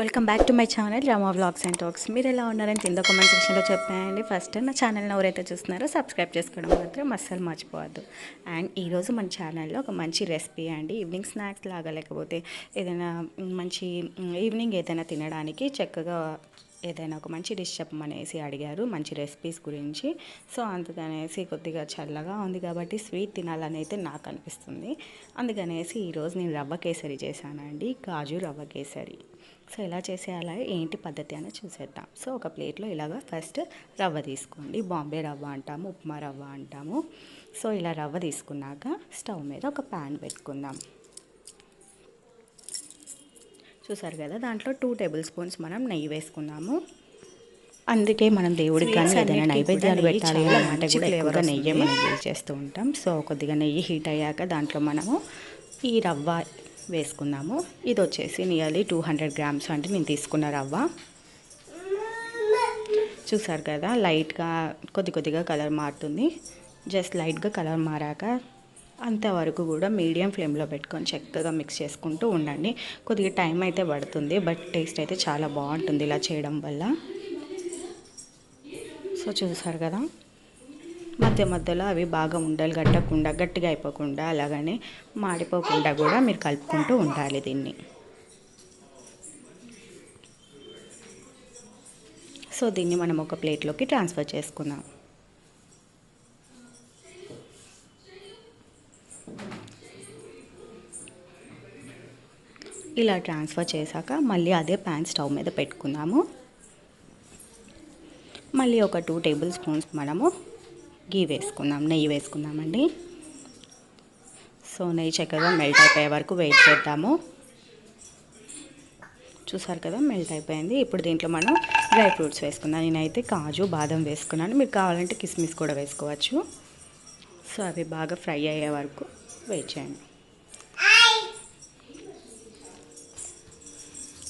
Welcome back to my channel Rama vlogs and talks మీరు ఎలా ఉన్నారని కింద కామెంట్ సెక్షన్లో చెప్పాయండి. ఫస్ట్ నా ఛానల్ని ఎవరైతే చూస్తున్నారో సబ్స్క్రైబ్ చేసుకోవడం మాత్రం అస్సలు మర్చిపోవద్దు. అండ్ ఈరోజు మన ఛానల్లో ఒక మంచి రెసిపీ అండి. ఈవినింగ్ స్నాక్స్ లాగా లేకపోతే ఏదైనా మంచి ఈవినింగ్ ఏదైనా తినడానికి చక్కగా ఏదైనా ఒక మంచి డిష్ చెప్పమనేసి అడిగారు. మంచి రెసిపీస్ గురించి. సో అందుకనేసి కొద్దిగా చల్లగా ఉంది కాబట్టి స్వీట్ తినాలని అయితే నాకు అనిపిస్తుంది. అందుకనేసి ఈరోజు నేను రవ్వ కేసరి చేశానండి. కాజు రవ్వ కేసరి. సో ఎలా చేసేయాలా? ఏంటి పద్ధతి అని చూసేద్దాం. సో ఒక ప్లేట్లో ఇలాగ ఫస్ట్ రవ్వ తీసుకోండి. బాంబే రవ్వ అంటాము ఉప్మా రవ్వ అంటాము. సో ఇలా రవ్వ తీసుకున్నాక స్టవ్ మీద ఒక ప్యాన్ పెట్టుకుందాం. చూసారు కదా? దాంట్లో టూ టేబుల్ స్పూన్స్ మనం నెయ్యి వేసుకున్నాము అందుకే మనం దేవుడికి కానీ ఏదైనా నైవేద్యాలు పెట్టాలి అంటే కూడా ఎక్కువగా నెయ్యి మనం యూజ్ చేస్తూ ఉంటాం. సో కొద్దిగా నెయ్యి హీట్ అయ్యాక దాంట్లో మనము ఈ రవ్వ వేసుకుందాము. ఇది వచ్చేసి నియర్లీ టూ హండ్రెడ్ గ్రామ్స్ అంటే నేను తీసుకున్న రవ్వ. చూసారు కదా లైట్గా కొద్ది కొద్దిగా కలర్ మారుతుంది. జస్ట్ లైట్గా కలర్ మారాక అంతవరకు కూడా మీడియం ఫ్లేమ్లో పెట్టుకొని చక్కగా మిక్స్ చేసుకుంటూ ఉండండి. కొద్దిగా టైం అయితే పడుతుంది బట్ టేస్ట్ అయితే చాలా బాగుంటుంది ఇలా చేయడం వల్ల. సో చూసారు కదా మధ్య మధ్యలో అవి బాగా ఉండలు గట్టకుండా గట్టిగా అయిపోకుండా అలాగనే మాడిపోకుండా కూడా మీరు కలుపుకుంటూ ఉండాలి దీన్ని. సో దీన్ని మనం ఒక ప్లేట్లోకి ట్రాన్స్ఫర్ చేసుకుందాం. ఇలా ట్రాన్స్ఫర్ చేశాక మళ్ళీ అదే ప్యాన్ స్టవ్ మీద పెట్టుకుందాము. మళ్ళీ ఒక టూ టేబుల్ స్పూన్స్ మనము గీ వేసుకుందాం నెయ్యి వేసుకుందామండి. సో నెయ్యి చక్కగా మెల్ట్ అయిపోయే వరకు వెయిట్ చేద్దాము. చూసారు కదా మెల్ట్ అయిపోయింది. ఇప్పుడు దీంట్లో మనం డ్రై ఫ్రూట్స్ వేసుకుందాం. నేనైతే కాజు బాదం వేసుకున్నాను. మీరు కావాలంటే కిస్మిస్ కూడా వేసుకోవచ్చు. సో అవి బాగా ఫ్రై అయ్యే వరకు వెయిట్ చేయండి.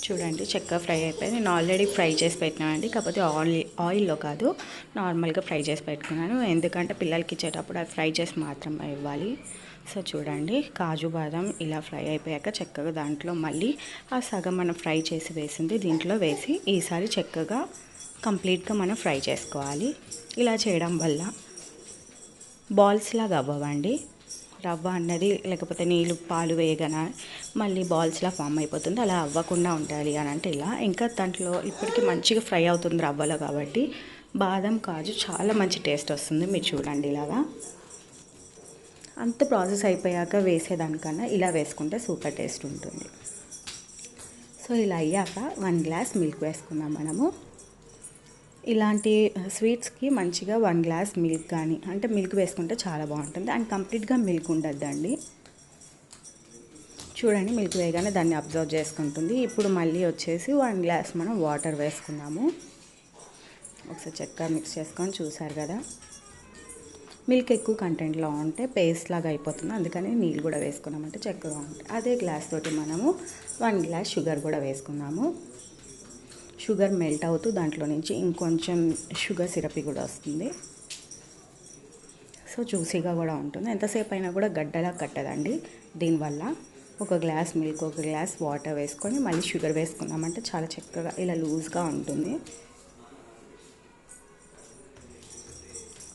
చూడండి చక్కగా ఫ్రై అయిపోయింది. నేను ఆల్రెడీ ఫ్రై చేసి పెట్టినానండి. కాకపోతే ఆయిల్ ఆయిల్లో కాదు నార్మల్గా ఫ్రై చేసి పెట్టుకున్నాను. ఎందుకంటే పిల్లలకి ఇచ్చేటప్పుడు అది ఫ్రై చేసి మాత్రమే ఇవ్వాలి. సో చూడండి కాజు బాదం ఇలా ఫ్రై అయిపోయాక చక్కగా దాంట్లో మళ్ళీ ఆ సగం మనం ఫ్రై చేసి వేసింది దీంట్లో వేసి ఈసారి చక్కగా కంప్లీట్గా మనం ఫ్రై చేసుకోవాలి. ఇలా చేయడం వల్ల బాల్స్ లాగా అవ్వవండి. రవ్వ అన్నది లేకపోతే నీళ్ళు పాలు వేయగానే మళ్ళీ బాల్స్లా ఫామ్ అయిపోతుంది. అలా అవ్వకుండా ఉండాలి అని అంటే ఇలా. ఇంకా దాంట్లో ఇప్పటికీ మంచిగా ఫ్రై అవుతుంది రవ్వలో కాబట్టి బాదం కాజు చాలా మంచి టేస్ట్ వస్తుంది. మీరు చూడండి ఇలాగా. అంత ప్రాసెస్ అయిపోయాక వేసేదానికన్నా ఇలా వేసుకుంటే సూపర్ టేస్ట్ ఉంటుంది. సో ఇలా అయ్యాక వన్ గ్లాస్ మిల్క్ వేసుకుందాం మనము. ఇలాంటి స్వీట్స్కి మంచిగా వన్ గ్లాస్ మిల్క్ కానీ అంటే మిల్క్ వేసుకుంటే చాలా బాగుంటుంది. అండ్ కంప్లీట్గా మిల్క్ ఉండద్దండి. చూడండి మిల్క్ వేయగానే దాన్ని అబ్జర్వ్ చేసుకుంటుంది. ఇప్పుడు మళ్ళీ వచ్చేసి వన్ గ్లాస్ మనం వాటర్ వేసుకున్నాము. ఒకసారి చక్కగా మిక్స్ చేసుకొని చూసారు కదా. మిల్క్ ఎక్కువ కంటెంట్లో ఉంటే పేస్ట్ లాగా అయిపోతుంది. అందుకని నీళ్ళు కూడా వేసుకున్నామంటే చక్కగా ఉంటుంది. అదే గ్లాస్ తోటి మనము వన్ గ్లాస్ షుగర్ కూడా వేసుకున్నాము. షుగర్ మెల్ట్ అవుతూ దాంట్లో నుంచి ఇంకొంచెం షుగర్ సిరపి కూడా వస్తుంది. సో జ్యూసీగా కూడా ఉంటుంది. ఎంతసేపు అయినా కూడా గడ్డలా కట్టదండి. దీనివల్ల ఒక గ్లాస్ మిల్క్ ఒక గ్లాస్ వాటర్ వేసుకొని మళ్ళీ షుగర్ వేసుకున్నామంటే చాలా చక్కగా ఇలా లూజ్గా ఉంటుంది.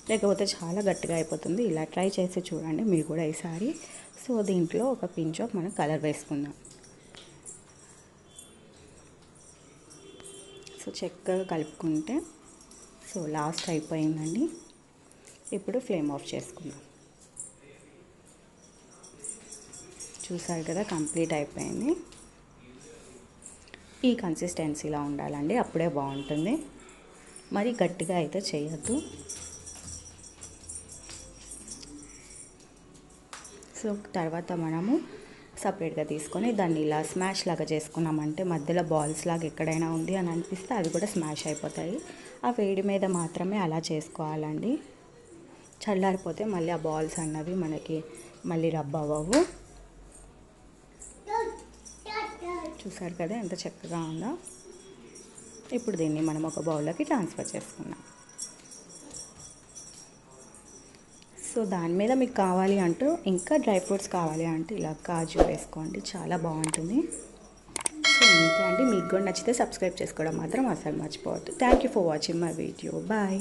లేకపోతే చాలా గట్టిగా అయిపోతుంది. ఇలా ట్రై చేసి చూడండి. మీరు కూడా ఈసారి. సో దీంట్లో ఒక పించ్ ఆఫ్ మనం కలర్ వేసుకుందాం. సో చక్కగా కలుపుకుంటే సో లాస్ట్ అయిపోయిందండి. ఇప్పుడు ఫ్లేమ్ ఆఫ్ చేసుకుందాం. చూసారు కదా కంప్లీట్ అయిపోయింది. ఈ కన్సిస్టెన్సీలో ఉండాలండి అప్పుడే బాగుంటుంది. మరి గట్టిగా అయితే చేయొద్దు. సో తర్వాత మనము సపరేట్గా తీసుకొని దాన్ని ఇలా స్మాష్ లాగా చేసుకున్నామంటే మధ్యలో బాల్స్ లాగా ఎక్కడైనా ఉంది అని అనిపిస్తే అది కూడా స్మాష్ అయిపోతాయి. ఆ వేడి మీద మాత్రమే అలా చేసుకోవాలండి. చల్లారిపోతే మళ్ళీ ఆ బాల్స్ అన్నవి మనకి మళ్ళీ రబ్ అవ్వవు. చూసారు కదా ఎంత చక్కగా ఉందో. ఇప్పుడు దీన్ని మనం ఒక బౌల్లోకి ట్రాన్స్ఫర్ చేసుకున్నాం సో దాని మీద మీకు కావాలి అంటూ ఇంకా డ్రై ఫ్రూట్స్ కావాలి అంటే ఇలా కాజు వేసుకోండి. చాలా బాగుంటుంది. సో ఇంతే అండి. మీకు కూడా నచ్చితే సబ్స్క్రైబ్ చేసుకోవడం మాత్రం అసలు మర్చిపోవద్దు. Thank you for watching my video bye